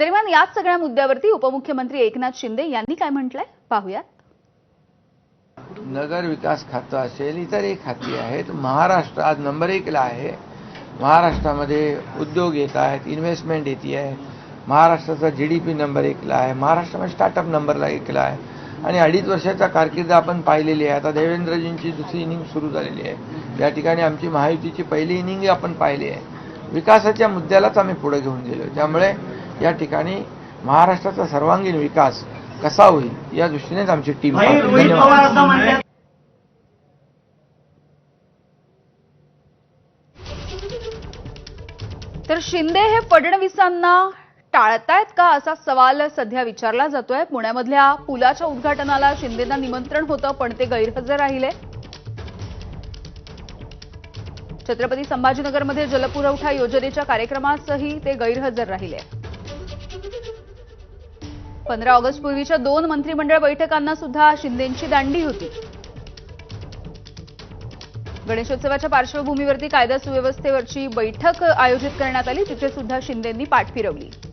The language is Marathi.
दरम्यान याच सगळ्या मुद्द्यावरती उपमुख्यमंत्री एकनाथ शिंदे यांनी काय म्हटलंय? पाहूयात. नगर विकास खातं असेल इतरही खाती आहेत. महाराष्ट्र आज नंबर एकला आहे. महाराष्ट्रामध्ये उद्योग येत आहेत इन्व्हेस्टमेंट येते आहे महाराष्ट्राचा जी डी पी नंबर एकला आहे. महाराष्ट्रामध्ये स्टार्टअप नंबरला एकला आहे. आणि अडीच वर्षाचा कारकीर्द आपण पाहिलेली आहे. आता देवेंद्रजींची दुसरी इनिंग सुरू झालेली आहे. या ठिकाणी आमची महायुतीची पहिली इनिंग आपण पाहिली आहे. विकासाच्या मुद्द्यालाच आम्ही पुढे घेऊन गेलो. त्यामुळे या ठिकाणी महाराष्ट्राचा सर्वांगीण विकास कसा होईल या दृष्टीनेच आमची टीम भाई पाहते. रोहित धन्यवाद. पवार असं म्हणतात तर शिंदे हे फडणवीसांना टाळतायत का असा सवाल सध्या विचारला जातोय पुण्यामधल्या पुलाच्या उद्घाटनाला शिंदेना निमंत्रण होतं पण ते गैरहजर राहिले छत्रपती संभाजीनगरमध्ये जलपुरवठा योजनेच्या कार्यक्रमासही ते गैरहजर राहिले पंधरा ऑगस्ट पूर्वीच्या दोन मंत्रिमंडळ बैठकांना सुद्धा शिंदेची दांडी होती. गणेशोत्सवाच्या पार्श्वभूमीवरती कायदा सुव्यवस्थेवरची बैठक आयोजित करण्यात आली तिथे सुद्धा शिंदेंनी पाठ फिरवली.